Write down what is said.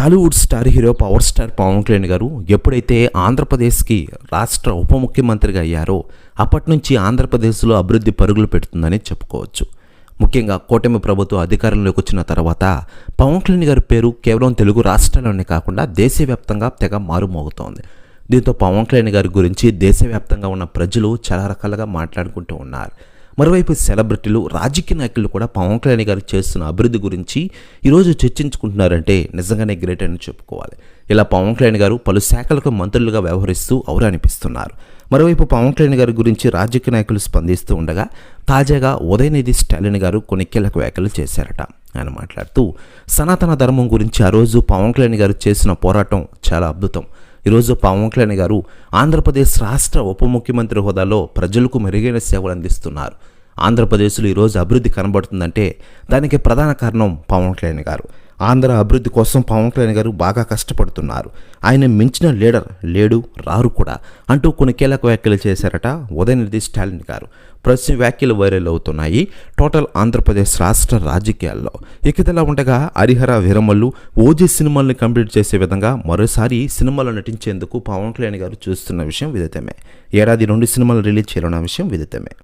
Tollywood star hero power star Pawan Kalyan garu ఎప్పుడైతే ఆంధ్రప్రదేశ్కి రాష్ట్ర ఉప ముఖ్యమంత్రిగా అయ్యారో అప్పటి నుంచి ఆంధ్రప్రదేశ్లో అభివృద్ధి పరుగులు పెడుతుందని చెప్పుకోవచ్చు. ముఖ్యంగా కూటమి ప్రభుత్వం అధికారంలోకి వచ్చిన తర్వాత పవన్ కళ్యాణ్ గారి పేరు కేవలం తెలుగు రాష్ట్రాల్లోనే కాకుండా దేశవ్యాప్తంగా తెగ మారుమోగుతోంది. దీంతో పవన్ కళ్యాణ్ గారి గురించి దేశవ్యాప్తంగా ఉన్న ప్రజలు చాలా రకాలుగా మాట్లాడుకుంటూ ఉన్నారు. మరోవైపు సెలబ్రిటీలు రాజకీయ నాయకులు కూడా పవన్ కళ్యాణ్ గారు చేస్తున్న అభివృద్ధి గురించి ఈరోజు చర్చించుకుంటున్నారంటే నిజంగానే గ్రేట్ అని చెప్పుకోవాలి. ఇలా పవన్ కళ్యాణ్ గారు పలు శాఖలకు మంత్రులుగా వ్యవహరిస్తూ ఔరు అనిపిస్తున్నారు. మరోవైపు పవన్ కళ్యాణ్ గారి గురించి రాజకీయ నాయకులు స్పందిస్తూ ఉండగా తాజాగా ఉదయనిధి స్టాలిన్ గారు కొన్ని కీలక వ్యాఖ్యలు చేశారట. ఆయన మాట్లాడుతూ సనాతన ధర్మం గురించి ఆ రోజు పవన్ కళ్యాణ్ గారు చేసిన పోరాటం చాలా అద్భుతం. ఈరోజు పవన్ కళ్యాణ్ గారు ఆంధ్రప్రదేశ్ రాష్ట్ర ఉప ముఖ్యమంత్రి హోదాలో ప్రజలకు మెరుగైన సేవలు అందిస్తున్నారు. ఆంధ్రప్రదేశ్లో ఈరోజు అభివృద్ధి కనబడుతుందంటే దానికి ప్రధాన కారణం పవన్ కళ్యాణ్ గారు. ఆంధ్ర అభివృద్ధి కోసం పవన్ కళ్యాణ్ గారు బాగా కష్టపడుతున్నారు. ఆయన మించిన లీడర్ లేడు రారు కూడా అంటూ కొన్ని కీలక వ్యాఖ్యలు చేశారట ఉదయనిధి స్టాలిన్ గారు. ప్రస్తుతం వ్యాఖ్యలు వైరల్ అవుతున్నాయి. టోటల్ ఆంధ్రప్రదేశ్ రాష్ట్ర రాజకీయాల్లో. ఇకతలా ఉండగా హరిహర వీరమల్లు ఓజీ సినిమాల్ని కంప్లీట్ చేసే విధంగా మరోసారి సినిమాలో నటించేందుకు పవన్ కళ్యాణ్ గారు చూస్తున్న విషయం విదితమే. ఏడాది రెండు సినిమాలు రిలీజ్ చేయాలన్న విషయం విదితమే.